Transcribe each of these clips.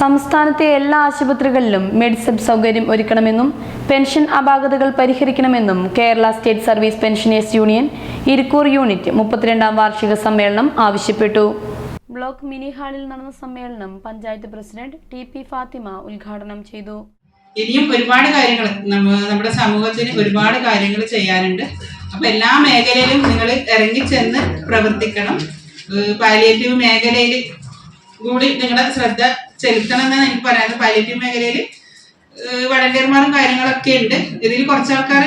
സംസ്ഥാനത്തെ എല്ലാ ആശുപത്രികളിലും മെഡിസബ് സൗകര്യം ഒരുക്കണമെന്നും പെൻഷൻ അപാകതകൾ പരിഹരിക്കണമെന്നും Kerala state service pensioners union Irikkur unit മുപ്പത്തിരണ്ടാം വാർഷിക സമ്മേളനം ആവശ്യപ്പെട്ടു. ബ്ലോക്ക് മിനി ഹാളിൽ നടന്ന സമ്മേളനം panchayat president T P Fathima ഉദ്ഘാടനം ചെയ്തു. ഇനിയും ഒരുപാട് കാര്യങ്ങൾ നമ്മുടെ സമൂഹത്തിന് ഒരുപാട് കാര്യങ്ങൾ ചെയ്യാനുണ്ട്. അപ്പൊ എല്ലാ മേഖലയിലും നിങ്ങൾ ഇറങ്ങിച്ചെന്ന് പ്രവർത്തിക്കണം. പാലിയേറ്റീവ് മേഖലയിൽ കൂടി നിങ്ങളുടെ ശ്രദ്ധ ചെലുത്തണം എന്നാണ് എനിക്ക് പറയുന്നത് പൈലറ്റീവ് മേഖലയിൽ വളണ്ടിയർമാരും കാര്യങ്ങളൊക്കെ ഉണ്ട്. ഇതിൽ കുറച്ച് ആൾക്കാർ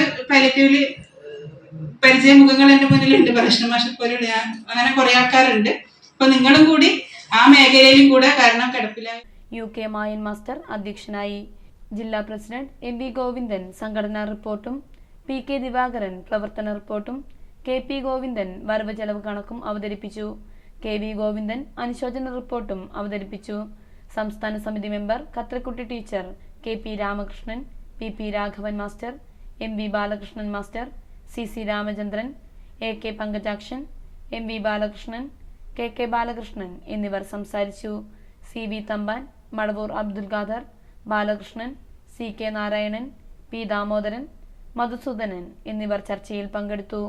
പരിചയ മുഖങ്ങൾ എന്റെ മുന്നിലുണ്ട്. പ്രശ്നം പോലെയുള്ള ഞാൻ അങ്ങനെ കുറെ ആൾക്കാരുണ്ട്. അപ്പൊ നിങ്ങളും കൂടി ആ മേഖലയിലും കൂടെ കാരണം കിടപ്പിലായി. യു കെ മായൻ മാസ്റ്റർ അധ്യക്ഷനായി ജില്ലാ പ്രസിഡന്റ് എം വി ഗോവിന്ദൻ സംഘടനാ റിപ്പോർട്ടും പി കെ ദിവാകരൻ പ്രവർത്തന റിപ്പോർട്ടും കെ പി ഗോവിന്ദൻ വരവ് ചെലവ് കണക്കും അവതരിപ്പിച്ചു. കെ വി ഗോവിന്ദൻ അനുശോചന റിപ്പോർട്ടും അവതരിപ്പിച്ചു. സംസ്ഥാന സമിതി member Kathrakutty teacher K P Ramakrishnan P P Raghavan master M V Balakrishnan master C C Ramachandran A K Pankajakshan M V Balakrishnan K K Balakrishnan എന്നിവർ സംസാരിച്ചു. C V Thampan Madavoor Abdul Khader Balakrishnan C K Narayanan P Damodaran Madhusoodanan എന്നിവർ ചർച്ചയിൽ പങ്കെടുത്തു.